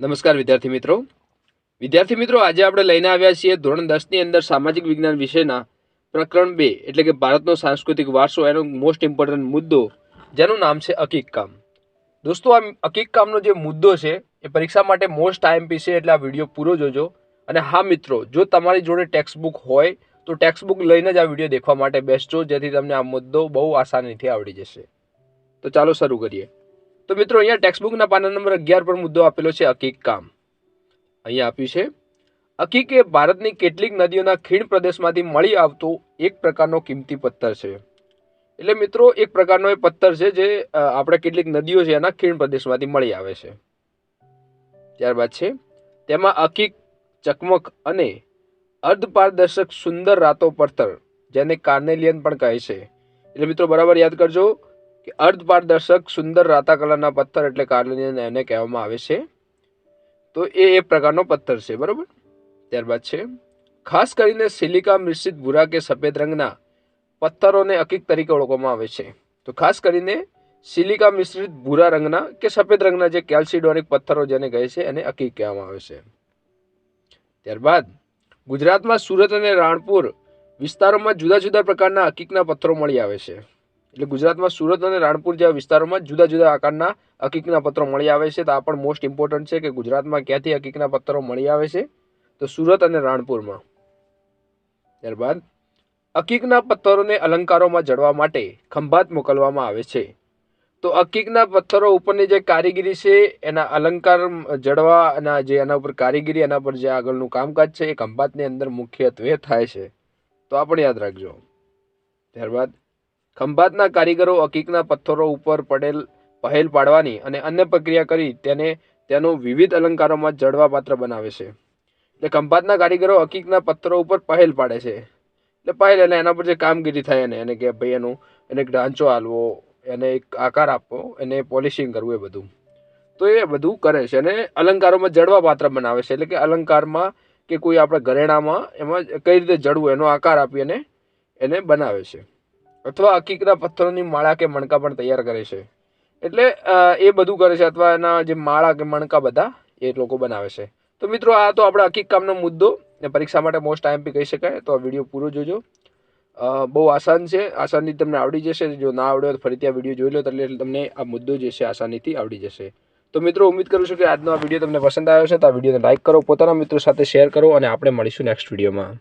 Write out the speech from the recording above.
નમસ્કાર વિદ્યાર્થી મિત્રો. વિદ્યાર્થી મિત્રો, આજે આપણે લઈને આવ્યા છીએ ધોરણ દસની અંદર સામાજિક વિજ્ઞાન વિષયના પ્રકરણ બે, એટલે કે ભારતનો સાંસ્કૃતિક વારસો એનો મોસ્ટ ઇમ્પોર્ટન્ટ મુદ્દો, જેનું નામ છે અકીક કામ. દોસ્તો, આ અકીક કામનો જે મુદ્દો છે, એ પરીક્ષા માટે મોસ્ટ આઈએમપી છે, એટલે આ વીડિયો પૂરો જોજો. અને હા મિત્રો, જો તમારી જોડે ટેક્સ્ટ બુક હોય, તો ટેક્સ્ટ બુક લઈને જ આ વીડિયો દેખવા માટે બેસજો, જેથી તમને આ મુદ્દો બહુ આસાનીથી આવડી જશે. તો ચાલો શરૂ કરીએ. તો મિત્રો અહીંયા ટેક્સ્ટબુકના પાના નંબર અગિયાર પર મુદ્દો આપેલો છે અકીક કામ. અહીંયા આપ્યું છે, અકીક ભારતની કેટલીક નદીઓના ખીણ પ્રદેશમાંથી મળી આવતો એક પ્રકારનો કિંમતી પથ્થર છે. એટલે મિત્રો, એક પ્રકારનો એ પથ્થર છે જે આપણે કેટલીક નદીઓ છે એના ખીણ પ્રદેશમાંથી મળી આવે છે. ત્યારબાદ છે, તેમાં અકીક, ચકમક અને અર્ધપારદર્શક સુંદર રાતો પથ્થર જેને કાર્નેલિયન પણ કહે છે. એટલે મિત્રો, બરાબર યાદ કરજો કે અર્ધપારદર્શક સુંદર રાતા કલરના પથ્થર એટલે કાર્લિનિયન એને કહેવામાં આવે છે. તો એ એક પ્રકારનો પથ્થર છે, બરાબર? ત્યારબાદ છે, ખાસ કરીને સિલિકા મિશ્રિત ભૂરા કે સફેદ રંગના પથ્થરોને અકીક તરીકે ઓળખવામાં આવે છે. તો ખાસ કરીને સિલિકા મિશ્રિત ભૂરા રંગના કે સફેદ રંગના જે કેલ્સિડોનિક પથ્થરો જેને કહે છે, એને અકીક કહેવામાં આવે છે. ત્યારબાદ, ગુજરાતમાં સુરત અને રાણપુર વિસ્તારોમાં જુદા જુદા પ્રકારના અકીકના પથ્થરો મળી આવે છે. એટલે ગુજરાતમાં સુરત અને રાણપુર જેવા વિસ્તારોમાં જુદા જુદા આકારના હકીકના પત્રો મળી આવે છે. તો આ પણ મોસ્ટ ઇમ્પોર્ટન્ટ છે કે ગુજરાતમાં ક્યાંથી હકીકના પત્રો મળી આવે છે? તો સુરત અને રાણપુરમાં. ત્યારબાદ અકીકના પથ્થરોને અલંકારોમાં જડવા માટે ખંભાત મોકલવામાં આવે છે. તો અકીકના પથ્થરો ઉપરની જે કારીગરી છે, એના અલંકાર જડવા અને જે એના ઉપર કારીગીરી, એના પર જે આગળનું કામકાજ છે, એ ખંભાતની અંદર મુખ્યત્વે થાય છે. તો આ પણ યાદ રાખજો. ત્યારબાદ ખંભાતના કારીગરો અકીકના પથ્થરો ઉપર પડેલ, પહેલ પાડવાની અને અન્ય પ્રક્રિયા કરી તેને તેનું વિવિધ અલંકારોમાં જળવા પાત્ર બનાવે છે. એટલે ખંભાતના કારીગરો અકીકના પથ્થરો ઉપર પહેલ પાડે છે. એટલે પહેલ એટલે એના પર જે કામગીરી થાય એને એને કે ભાઈ એનું, એને એક ઢાંચો હાલવો એને એક આકાર આપવો, એને પોલિશિંગ કરવું એ બધું. તો એ બધું કરે છે અને અલંકારોમાં જડવા પાત્ર બનાવે છે. એટલે કે અલંકારમાં કે કોઈ આપણે ઘરેણામાં એમાં કઈ રીતે જડવું, એનો આકાર આપી અને એને બનાવે છે. અથવા અકીકના પથ્થરોની માળા કે મણકા પણ તૈયાર કરે છે. એટલે એ બધું કરે છે અથવા એના જે માળા કે મણકા બધા, એ લોકો બનાવે છે. તો મિત્રો, આ તો આપણે હકીક કામનો મુદ્દો ને પરીક્ષા માટે મોસ્ટ આઈએમપી કહી શકાય. તો આ વીડિયો પૂરો જોજો. બહુ આસાન છે. આસાનથી તમને આવડી જશે. જો ના આવડે તો ફરીથી આ વીડિયો જોઈ લો. એટલે તમને આ મુદ્દો જે છે આસાનીથી આવડી જશે. તો મિત્રો, ઉમ્મીદ કરું છું કે આજનો આ વીડિયો તમને પસંદ આવ્યો છે તો આ વિડીયોને લાઇક કરો. પોતાના મિત્રો સાથે શેર કરો અને આપણે મળીશું નેક્સ્ટ વિડીયોમાં.